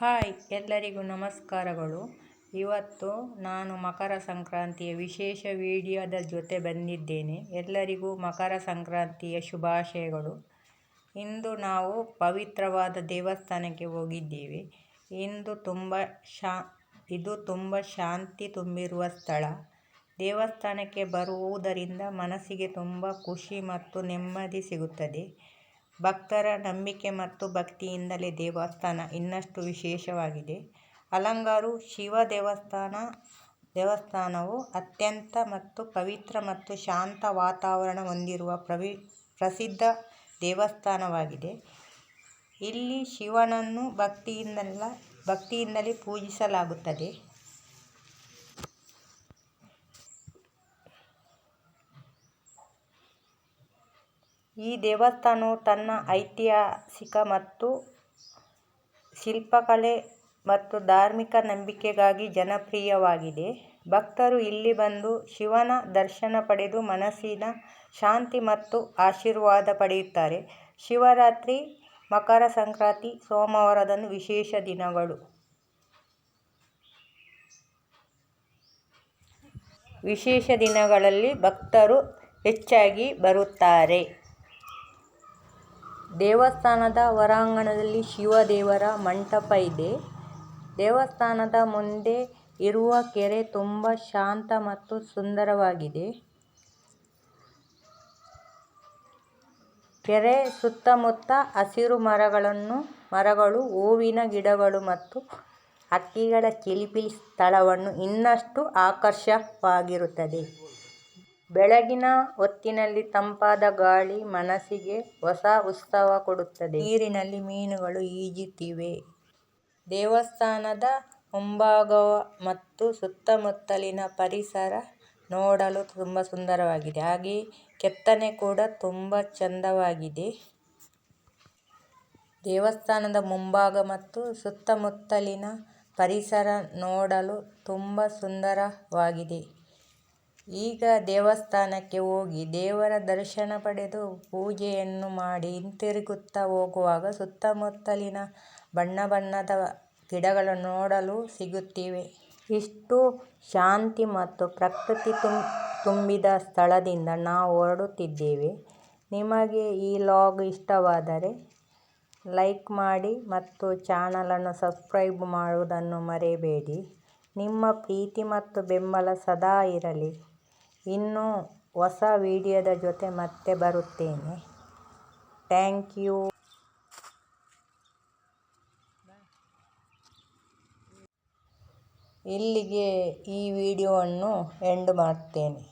Hi, ಎಲ್ಲರಿಗೂ ನಮಸ್ಕಾರಗಳು. ಇವತ್ತು ನಾನು ಮಕರ ಸಂಕ್ರಾಂತಿಯ ವಿಶೇಷ ವಿಡಿಯೋದ ಜೊತೆ ಬಂದಿದ್ದೇನೆ. ಎಲ್ಲರಿಗೂ ಮಕರ ಸಂಕ್ರಾಂತಿಯ ಶುಭಾಶಯಗಳು. ಇಂದು ನಾವು ಪವಿತ್ರವಾದ ದೇವಸ್ಥಾನಕ್ಕೆ ಹೋಗಿದ್ದೇವೆ. ಇಂದು ತುಂಬ ಶಾ, ಇದು ತುಂಬ ಶಾಂತಿ ತುಂಬಿರುವ ಸ್ಥಳ. ದೇವಸ್ಥಾನಕ್ಕೆ ಬರುವುದರಿಂದ ಮನಸ್ಸಿಗೆ ತುಂಬ ಖುಷಿ ಮತ್ತು ನೆಮ್ಮದಿ ಸಿಗುತ್ತದೆ. ಭಕ್ತರ ನಂಬಿಕೆ ಮತ್ತು ಭಕ್ತಿಯಿಂದಲೇ ದೇವಸ್ಥಾನ ಇನ್ನಷ್ಟು ವಿಶೇಷವಾಗಿದೆ. ಅಲಂಗಾರು, ಶಿವ ದೇವಸ್ಥಾನ, ದೇವಸ್ಥಾನವು ಅತ್ಯಂತ ಮತ್ತು ಪವಿತ್ರ ಮತ್ತು ಶಾಂತ ವಾತಾವರಣ ಹೊಂದಿರುವ ಪ್ರವಿ, ಪ್ರಸಿದ್ಧ ದೇವಸ್ಥಾನವಾಗಿದೆ. ಇಲ್ಲಿ ಶಿವನನ್ನು ಭಕ್ತಿಯಿಂದಲ್ಲ, ಭಕ್ತಿಯಿಂದಲೇ ಪೂಜಿಸಲಾಗುತ್ತದೆ. ಈ ದೇವಸ್ಥಾನವು ತನ್ನ ಐತಿಹಾಸಿಕ ಮತ್ತು ಶಿಲ್ಪಕಲೆ ಮತ್ತು ಧಾರ್ಮಿಕ ನಂಬಿಕೆಗಾಗಿ ಜನಪ್ರಿಯವಾಗಿದೆ. ಭಕ್ತರು ಇಲ್ಲಿ ಬಂದು ಶಿವನ ದರ್ಶನ ಪಡೆದು ಮನಸ್ಸಿನ ಶಾಂತಿ ಮತ್ತು ಆಶೀರ್ವಾದ ಪಡೆಯುತ್ತಾರೆ. ಶಿವರಾತ್ರಿ, ಮಕರ ಸಂಕ್ರಾಂತಿ, ಸೋಮವಾರದಂದು ವಿಶೇಷ ದಿನಗಳು. ವಿಶೇಷ ದಿನಗಳಲ್ಲಿ ಭಕ್ತರು ಹೆಚ್ಚಾಗಿ ಬರುತ್ತಾರೆ. ದೇವಸ್ಥಾನದ ಹೊರಾಂಗಣದಲ್ಲಿ ಶಿವ ದೇವರ ಮಂಟಪ ಇದೆ. ದೇವಸ್ಥಾನದ ಮುಂದೆ ಇರುವ ಕೆರೆ ತುಂಬ ಶಾಂತ ಮತ್ತು ಸುಂದರವಾಗಿದೆ. ಕೆರೆ ಸುತ್ತಮುತ್ತ ಹಸಿರು ಮರಗಳನ್ನು, ಮರಗಳು, ಹೂವಿನ ಗಿಡಗಳು ಮತ್ತು ಹಕ್ಕಿಗಳ ಚಿಲಿಪಿಲಿ ಸ್ಥಳವನ್ನು ಇನ್ನಷ್ಟು ಆಕರ್ಷಕವಾಗಿರುತ್ತದೆ. ಬೆಳಗಿನ ಹೊತ್ತಿನಲ್ಲಿ ತಂಪಾದ ಗಾಳಿ ಮನಸ್ಸಿಗೆ ಹೊಸ ಉತ್ಸಾಹ ಕೊಡುತ್ತದೆ. ನೀರಿನಲ್ಲಿ ಮೀನುಗಳು ಈಜುತ್ತಿವೆ. ದೇವಸ್ಥಾನದ ಮುಂಭಾಗ ಮತ್ತು ಸುತ್ತಮುತ್ತಲಿನ ಪರಿಸರ ನೋಡಲು ತುಂಬ ಸುಂದರವಾಗಿದೆ. ಹಾಗೆಯೇ ಕೆತ್ತನೆ ಕೂಡ ತುಂಬ ಚಂದವಾಗಿದೆ. ದೇವಸ್ಥಾನದ ಮುಂಭಾಗ ಮತ್ತು ಸುತ್ತಮುತ್ತಲಿನ ಪರಿಸರ ನೋಡಲು ತುಂಬ ಸುಂದರವಾಗಿದೆ. ಈಗ ದೇವಸ್ಥಾನಕ್ಕೆ ಹೋಗಿ ದೇವರ ದರ್ಶನ ಪಡೆದು ಪೂಜೆಯನ್ನು ಮಾಡಿ ಹಿಂತಿರುಗುತ್ತಾ ಹೋಗುವಾಗ ಸುತ್ತಮುತ್ತಲಿನ ಬಣ್ಣ ಬಣ್ಣದ ಗಿಡಗಳು ನೋಡಲು ಸಿಗುತ್ತಿವೆ. ಇಷ್ಟು ಶಾಂತಿ ಮತ್ತು ಪ್ರಕೃತಿ ತುಂಬಿದ ಸ್ಥಳದಿಂದ ನಾವು ಹೊರಡುತ್ತಿದ್ದೇವೆ. ನಿಮಗೆ ಈ ಲಾಗ್ ಇಷ್ಟವಾದರೆ ಲೈಕ್ ಮಾಡಿ ಮತ್ತು ಚಾನಲನ್ನು ಸಬ್ಸ್ಕ್ರೈಬ್ ಮಾಡುವುದನ್ನು ಮರೆಯಬೇಡಿ. ನಿಮ್ಮ ಪ್ರೀತಿ ಮತ್ತು ಬೆಂಬಲ ಸದಾ ಇರಲಿ. ಇನ್ನು ಹೊಸ ವಿಡಿಯೋದ ಜೊತೆ ಮತ್ತೆ ಬರುತ್ತೇನೆ. ಥ್ಯಾಂಕ್ ಯು ಇಲ್ಲಿಗೆ ಈ ವಿಡಿಯೋವನ್ನು ಎಂಡ್ ಮಾಡ್ತೇನೆ.